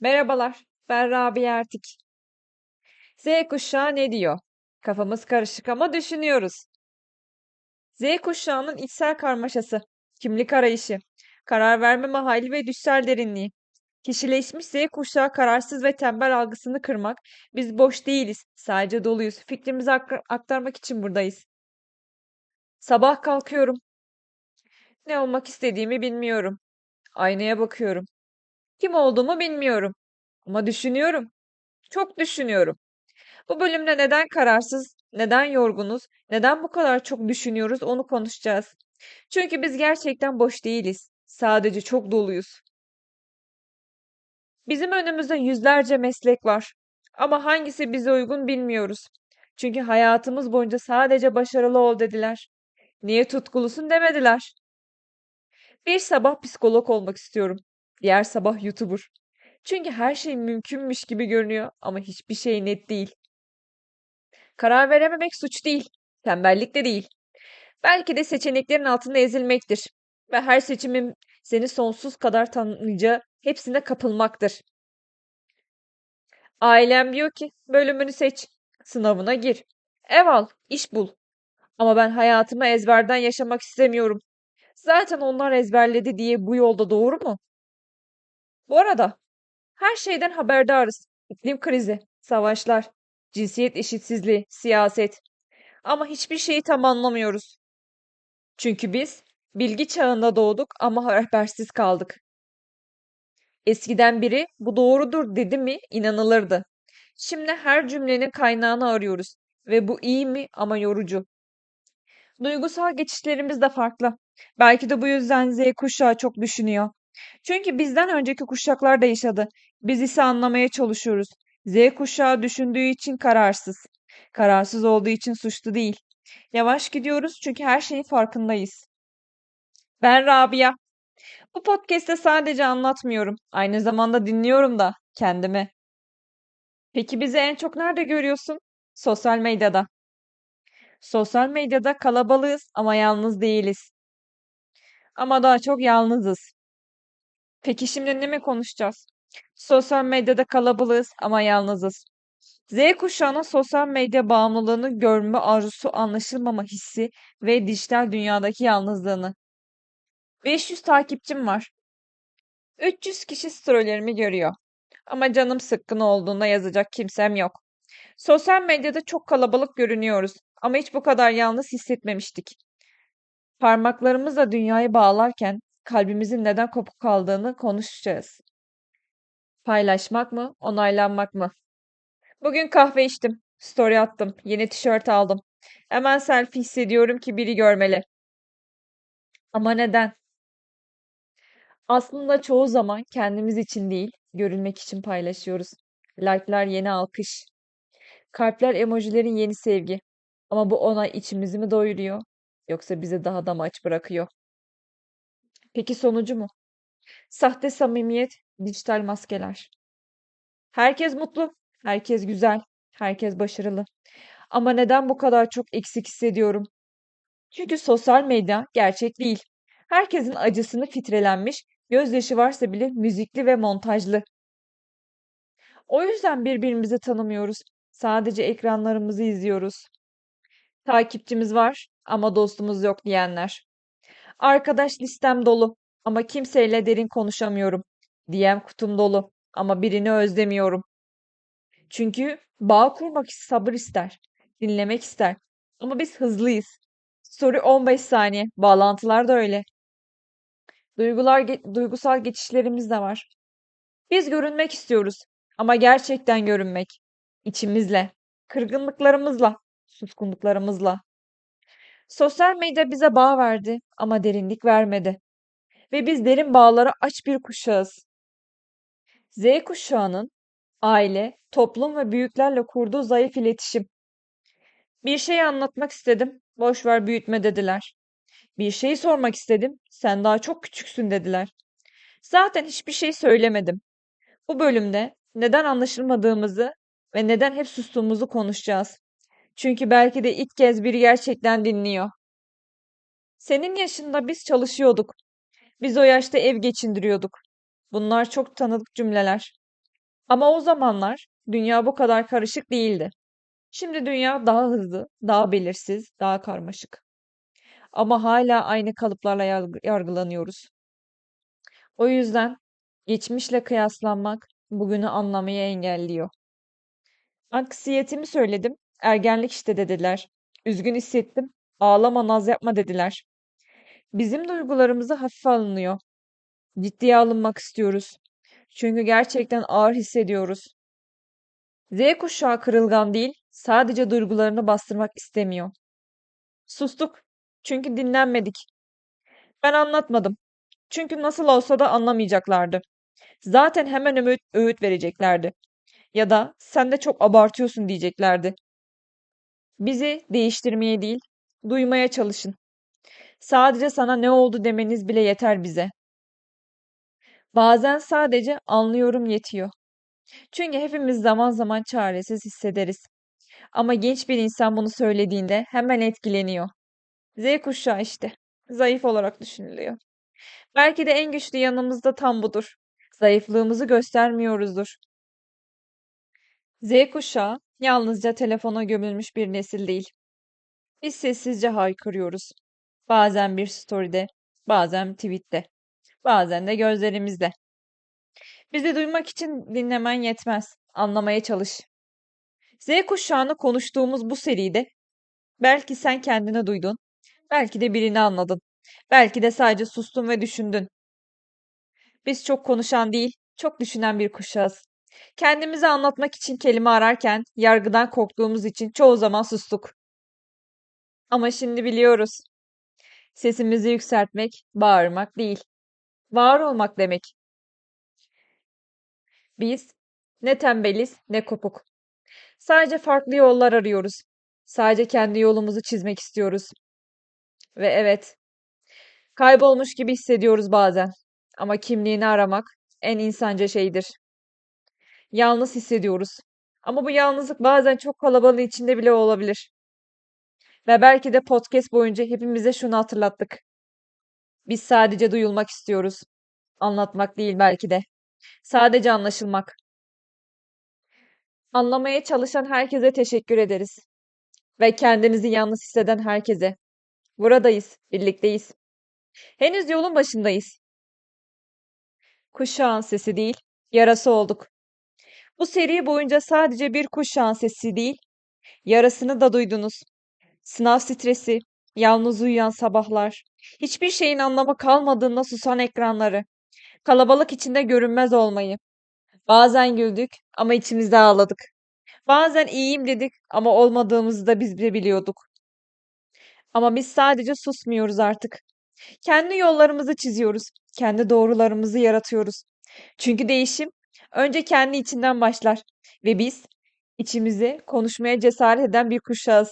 Merhabalar, ben Rabia Ertik. Z kuşağı ne diyor? Kafamız karışık ama düşünüyoruz. Z kuşağının içsel karmaşası, kimlik arayışı, karar verme hali ve düşsel derinliği. Kişileşmiş Z kuşağı kararsız ve tembel algısını kırmak, biz boş değiliz, sadece doluyuz. Fikrimizi ak- aktarmak için buradayız. Sabah kalkıyorum. Ne olmak istediğimi bilmiyorum. Aynaya bakıyorum. Kim olduğumu bilmiyorum. Ama düşünüyorum. Çok düşünüyorum. Bu bölümde neden kararsız, neden yorgunuz, neden bu kadar çok düşünüyoruz onu konuşacağız. Çünkü biz gerçekten boş değiliz. Sadece çok doluyuz. Bizim önümüzde yüzlerce meslek var. Ama hangisi bize uygun bilmiyoruz. Çünkü hayatımız boyunca sadece başarılı ol dediler. Niye tutkulusun demediler. Bir sabah psikolog olmak istiyorum. Diğer sabah YouTuber. Çünkü her şey mümkünmüş gibi görünüyor ama hiçbir şey net değil. Karar verememek suç değil, tembellik de değil. Belki de seçeneklerin altında ezilmektir ve her seçimin seni sonsuz kadar tanıyacağı hepsine kapılmaktır. Ailem diyor ki bölümünü seç, sınavına gir, ev al, iş bul. Ama ben hayatımı ezberden yaşamak istemiyorum. Zaten onlar ezberledi diye bu yolda doğru mu? Bu arada her şeyden haberdarız. İklim krizi, savaşlar, cinsiyet eşitsizliği, siyaset. Ama hiçbir şeyi tam anlamıyoruz. Çünkü biz bilgi çağında doğduk ama rehbersiz kaldık. Eskiden biri bu doğrudur dedi mi inanılırdı. Şimdi her cümlenin kaynağını arıyoruz ve bu iyi mi ama yorucu. Duygusal geçişlerimiz de farklı. Belki de bu yüzden Z kuşağı çok düşünüyor. Çünkü bizden önceki kuşaklar da yaşadı. Biz ise anlamaya çalışıyoruz. Z kuşağı düşündüğü için kararsız. Kararsız olduğu için suçlu değil. Yavaş gidiyoruz çünkü her şeyin farkındayız. Ben Rabia. Bu podcast'te sadece anlatmıyorum. Aynı zamanda dinliyorum da kendimi. Peki bizi en çok nerede görüyorsun? Sosyal medyada. Sosyal medyada kalabalığız ama yalnız değiliz. Ama daha çok yalnızız. Peki şimdi ne mi konuşacağız? Sosyal medyada kalabalığız ama yalnızız. Z kuşağının sosyal medya bağımlılığını görme arzusu, anlaşılmama hissi ve dijital dünyadaki yalnızlığını. 500 takipçim var. 300 kişi storylerimi görüyor. Ama canım sıkkın olduğunda yazacak kimsem yok. Sosyal medyada çok kalabalık görünüyoruz ama hiç bu kadar yalnız hissetmemiştik. Parmaklarımızla dünyayı bağlarken kalbimizin neden kopuk kaldığını konuşacağız. Paylaşmak mı, onaylanmak mı? Bugün kahve içtim, story attım, yeni tişört aldım. Hemen selfie hissediyorum ki biri görmeli. Ama neden? Aslında çoğu zaman kendimiz için değil, görülmek için paylaşıyoruz. Like'lar yeni alkış. Kalpler emojilerin yeni sevgi. Ama bu onay içimizi mi doyuruyor? Yoksa bizi daha da mı aç bırakıyor? Peki sonucu mu? Sahte samimiyet, dijital maskeler. Herkes mutlu, herkes güzel, herkes başarılı. Ama neden bu kadar çok eksik hissediyorum? Çünkü sosyal medya gerçek değil. Herkesin acısını filtrelenmiş, gözyaşı varsa bile müzikli ve montajlı. O yüzden birbirimizi tanımıyoruz. Sadece ekranlarımızı izliyoruz. Takipçimiz var ama dostumuz yok diyenler. Arkadaş listem dolu ama kimseyle derin konuşamıyorum. DM kutum dolu ama birini özlemiyorum. Çünkü bağ kurmak sabır ister, dinlemek ister. Ama biz hızlıyız. Story 15 saniye, bağlantılar da öyle. Duygular, ge- duygusal geçişlerimiz de var. Biz görünmek istiyoruz ama gerçekten görünmek. içimizle, kırgınlıklarımızla, suskunluklarımızla. Sosyal medya bize bağ verdi ama derinlik vermedi. Ve biz derin bağlara aç bir kuşağız. Z kuşağının aile, toplum ve büyüklerle kurduğu zayıf iletişim. Bir şey anlatmak istedim, boş ver büyütme dediler. Bir şey sormak istedim, sen daha çok küçüksün dediler. Zaten hiçbir şey söylemedim. Bu bölümde neden anlaşılmadığımızı ve neden hep sustuğumuzu konuşacağız. Çünkü belki de ilk kez biri gerçekten dinliyor. Senin yaşında biz çalışıyorduk. Biz o yaşta ev geçindiriyorduk. Bunlar çok tanıdık cümleler. Ama o zamanlar dünya bu kadar karışık değildi. Şimdi dünya daha hızlı, daha belirsiz, daha karmaşık. Ama hala aynı kalıplarla yargı- yargılanıyoruz. O yüzden geçmişle kıyaslanmak bugünü anlamayı engelliyor. Anksiyetemi söyledim. Ergenlik işte dediler. Üzgün hissettim. Ağlama, naz yapma dediler. Bizim duygularımızı hafife alınıyor. Ciddiye alınmak istiyoruz. Çünkü gerçekten ağır hissediyoruz. Z kuşağı kırılgan değil, sadece duygularını bastırmak istemiyor. Sustuk. Çünkü dinlenmedik. Ben anlatmadım. Çünkü nasıl olsa da anlamayacaklardı. Zaten hemen öğüt, öğüt vereceklerdi. Ya da sen de çok abartıyorsun diyeceklerdi. Bizi değiştirmeye değil, duymaya çalışın. Sadece sana ne oldu demeniz bile yeter bize. Bazen sadece anlıyorum yetiyor. Çünkü hepimiz zaman zaman çaresiz hissederiz. Ama genç bir insan bunu söylediğinde hemen etkileniyor. Z kuşağı işte. Zayıf olarak düşünülüyor. Belki de en güçlü yanımız da tam budur. Zayıflığımızı göstermiyoruzdur. Z kuşağı yalnızca telefona gömülmüş bir nesil değil. Biz sessizce haykırıyoruz. Bazen bir story'de, bazen tweet'te, bazen de gözlerimizde. Bizi duymak için dinlemen yetmez. Anlamaya çalış. Z kuşağını konuştuğumuz bu seride belki sen kendini duydun, belki de birini anladın, belki de sadece sustun ve düşündün. Biz çok konuşan değil, çok düşünen bir kuşağız. Kendimizi anlatmak için kelime ararken yargıdan korktuğumuz için çoğu zaman sustuk. Ama şimdi biliyoruz. Sesimizi yükseltmek, bağırmak değil. Var olmak demek. Biz ne tembeliz ne kopuk. Sadece farklı yollar arıyoruz. Sadece kendi yolumuzu çizmek istiyoruz. Ve evet, kaybolmuş gibi hissediyoruz bazen. Ama kimliğini aramak en insanca şeydir. Yalnız hissediyoruz. Ama bu yalnızlık bazen çok kalabalığın içinde bile olabilir. Ve belki de podcast boyunca hepimize şunu hatırlattık. Biz sadece duyulmak istiyoruz. Anlatmak değil belki de. Sadece anlaşılmak. Anlamaya çalışan herkese teşekkür ederiz. Ve kendinizi yalnız hisseden herkese. Buradayız, birlikteyiz. Henüz yolun başındayız. Kuşağın sesi değil, yarası olduk. Bu seri boyunca sadece bir kuşağın sesi değil, yarasını da duydunuz. Sınav stresi, yalnız uyuyan sabahlar, hiçbir şeyin anlamı kalmadığında susan ekranları, kalabalık içinde görünmez olmayı. Bazen güldük ama içimizde ağladık. Bazen iyiyim dedik ama olmadığımızı da biz bile biliyorduk. Ama biz sadece susmuyoruz artık. Kendi yollarımızı çiziyoruz. Kendi doğrularımızı yaratıyoruz. Çünkü değişim önce kendi içinden başlar ve biz içimizi konuşmaya cesaret eden bir kuşağız.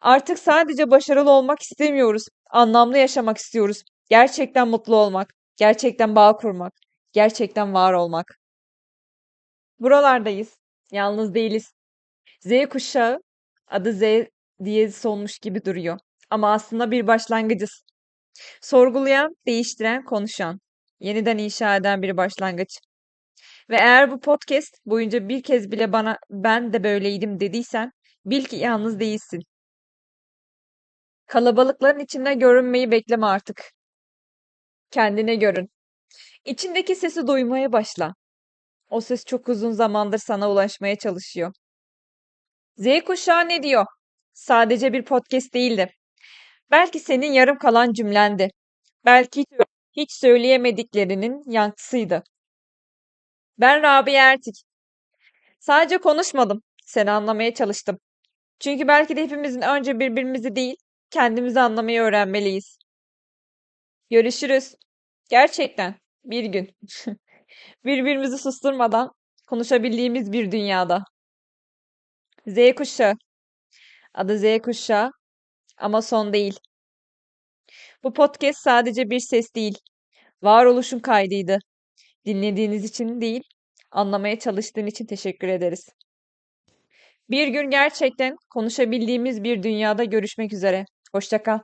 Artık sadece başarılı olmak istemiyoruz. Anlamlı yaşamak istiyoruz. Gerçekten mutlu olmak, gerçekten bağ kurmak, gerçekten var olmak. Buralardayız. Yalnız değiliz. Z kuşağı adı Z diye sonmuş gibi duruyor. Ama aslında bir başlangıcız. Sorgulayan, değiştiren, konuşan. Yeniden inşa eden bir başlangıç. Ve eğer bu podcast boyunca bir kez bile bana ben de böyleydim dediysen bil ki yalnız değilsin. Kalabalıkların içinde görünmeyi bekleme artık. Kendine görün. İçindeki sesi duymaya başla. O ses çok uzun zamandır sana ulaşmaya çalışıyor. Z kuşağı ne diyor? Sadece bir podcast değildi. Belki senin yarım kalan cümlendi. Belki hiç söyleyemediklerinin yankısıydı. Ben Rabia Ertik. Sadece konuşmadım. Seni anlamaya çalıştım. Çünkü belki de hepimizin önce birbirimizi değil, kendimizi anlamayı öğrenmeliyiz. Görüşürüz. Gerçekten bir gün. Birbirimizi susturmadan konuşabildiğimiz bir dünyada. Z kuşağı. Adı Z kuşağı ama son değil. Bu podcast sadece bir ses değil, varoluşun kaydıydı. Dinlediğiniz için değil, anlamaya çalıştığın için teşekkür ederiz. Bir gün gerçekten konuşabildiğimiz bir dünyada görüşmek üzere. Hoşça kal.